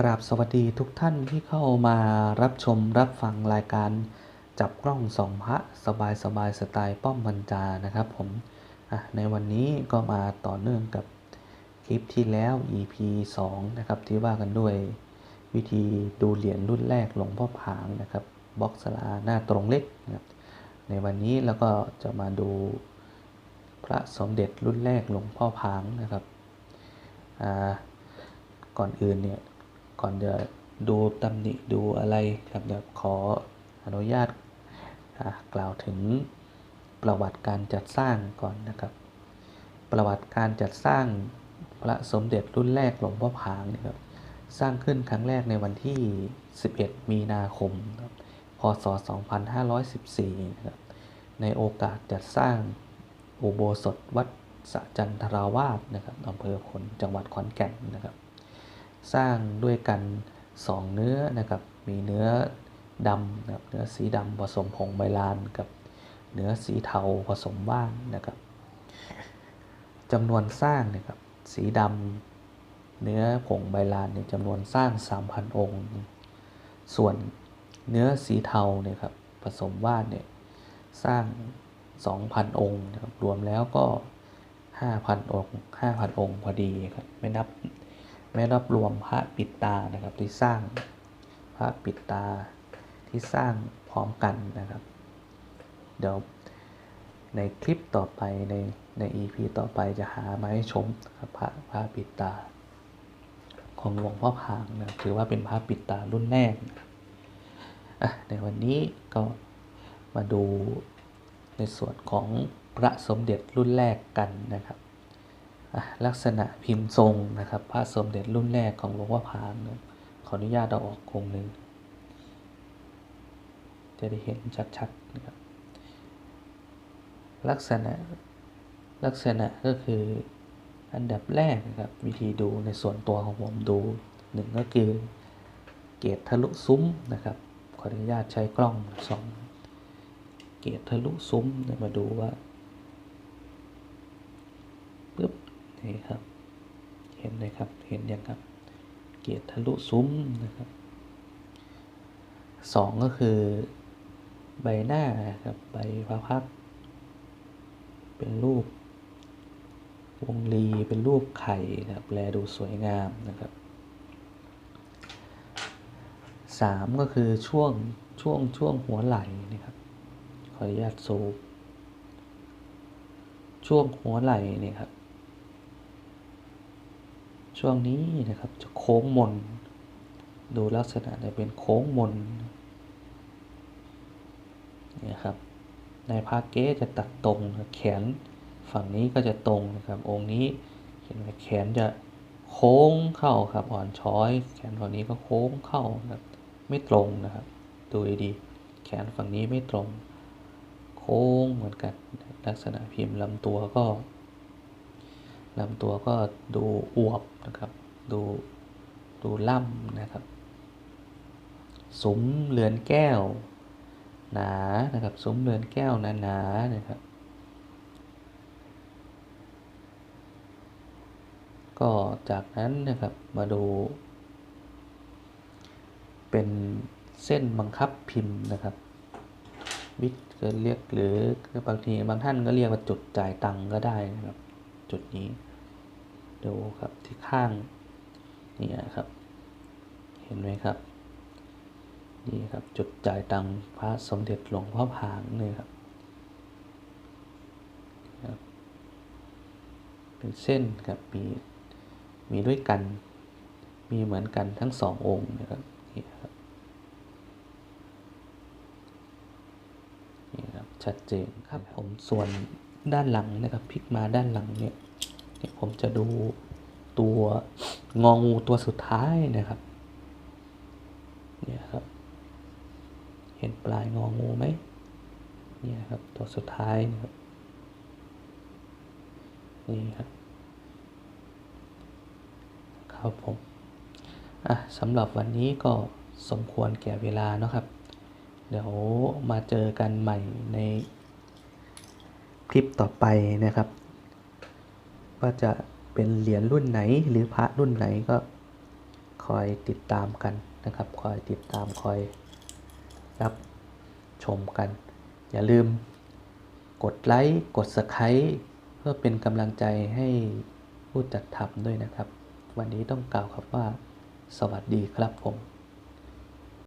กราบสวัสดีทุกท่านที่เข้ามารับชมรับฟังรายการจับกล้องสองพระสบายสบายสไตล์ป้อมบรรจานะครับผมในวันนี้ก็มาต่อเนื่องกับคลิปที่แล้ว EP 2 นะครับ ที่ว่ากันด้วยวิธีดูเหรียญรุ่นแรกหลวงพ่อผางนะครับบล็อกสลาหน้าตรงเล็กนะครับในวันนี้แล้วก็จะมาดูพระสมเด็จรุ่นแรกหลวงพ่อผางนะครับก่อนอื่นเนี่ย ก่อนจะดูตำหนิดูอะไรครับเดี๋ยวขออนุญาตกล่าวถึงประวัติการจัดสร้างก่อนนะครับ ประวัติการจัดสร้างพระสมเด็จรุ่นแรกหลวงพ่อผางนี่ยครับสร้างขึ้นครั้งแรกในวันที่ 11 มีนาคมครับพศ 2514นะครับในโอกาสจัดสร้างอุโบสถวัดสะจันทราวาสนะครับอำเภอพลจังหวัดขอนแก่นนะครับ สร้างด้วยกัน 2 เนื้อนะครับ มีเนื้อดำนะครับ เนื้อสีดำผสมผงใบลานกับเนื้อสีเทาผสมว่านนะครับจำนวนสร้างนะครับ สีดำเนื้อผงใบลานเนี่ยจำนวนสร้าง 3,000 องค์ ส่วนเนื้อสีเทาเนี่ยครับผสมว่านเนี่ยสร้าง 2,000 องค์นะครับรวมแล้วก็ 5,000 องค์ 5,000 องค์พอดีครับไม่นับ ไม่รับรวมพระปิดตานะครับที่สร้างพระปิดตาที่สร้างพร้อมกันนะครับ เดี๋ยวในคลิปต่อไปในใน EP ต่อไปจะหามาให้ชมครับพระพระปิดตา ของหลวงพ่อพางนะถือว่าเป็นพระปิดตารุ่นแรกในวันนี้ก็มาดูในส่วนของพระสมเด็จรุ่นแรกกันนะครับ ลักษณะพิมพ์ทรงนะครับพระสมเด็จรุ่นแรกของหลวงพ่อพานขออนุญาตเอาออกคงหนึ่งจะได้เห็นชัดๆนะครับลักษณะลักษณะก็คืออันดับแรกนะครับวิธีดูในส่วนตัวของผมดูหนึ่งก็คือเกรดทะลุซุ้มนะครับขออนุญาตใช้กล้องสองเกรดทะลุซุ้มมาดูว่าปึ๊บ นี่ครับ เห็นเลยครับ เห็นยังครับ เกียรติทะลุซุ้มนะครับสองก็คือใบหน้าครับใบพระพัก เป็นรูป วงรีเป็นรูปไข่นะครับแลดูสวยงามนะครับสามก็คือช่วงช่วงช่วงหัวไหล่นะครับขออนุญาตซูมช่วงหัวไหล่นี่ครับ ช่วงนี้นะครับจะโค้งมน ดูลักษณะจะเป็นโค้งมนนี่ครับในพาเก้จะตัดตรงแขนฝั่งนี้ก็จะตรงนะครับ องค์นี้เห็นไหมแขนจะโค้งเข้าครับอ่อนช้อย แขนฝั่งนี้ก็โค้งเข้านะครับไม่ตรงนะครับ ดูดีๆแขนฝั่งนี้ไม่ตรง โค้งเหมือนกันลักษณะพิมพ์ลำตัวก็ ลำตัวก็ดูอวบนะครับ ดูดูล่ำนะครับซุ้มเรือนแก้ว หนานะครับซุ้มเรือนแก้วหนาหนานะครับ ก็จากนั้นนะครับมาดู เป็นเส้นบังคับพิมพ์นะครับวิทย์ก็เรียกหรือบางทีบางท่านก็เรียกว่าจุดจ่ายตังก็ได้นะครับ จุดนี้ดูครับที่ข้างนี่นะครับ เห็นไหมครับนี่ครับจุดจ่ายตังค์พระสมเด็จหลวงพ่อผางเลยครับครับ เป็นเส้นครับมีมีด้วยกัน มีเหมือนกันทั้งสององค์นะครับนี่ครับนี่ครับชัดเจนครับผมส่วน ด้านหลังนะครับพลิกมาด้านหลังเนี่ยเนี่ยผมจะดูตัวงองูตัวสุดท้ายนะครับเนี่ยครับ เห็นปลายงองูไหมเนี่ยครับตัวสุดท้ายนะครับนี่ครับครับผมอะสำหรับวันนี้ก็สมควรแก่เวลาเนาะครับ เดี๋ยวมาเจอกันใหม่ใน คลิปต่อไปนะครับว่าจะเป็นเหรียญรุ่นไหนหรือพระรุ่นไหนก็คอยติดตามกันนะครับ คอยติดตามคอยรับชมกัน อย่าลืมกดไลค์กด Subscribe เพื่อเป็นกำลังใจให้ผู้จัดทำด้วยนะครับ วันนี้ต้องกล่าวครับว่า สวัสดีครับผม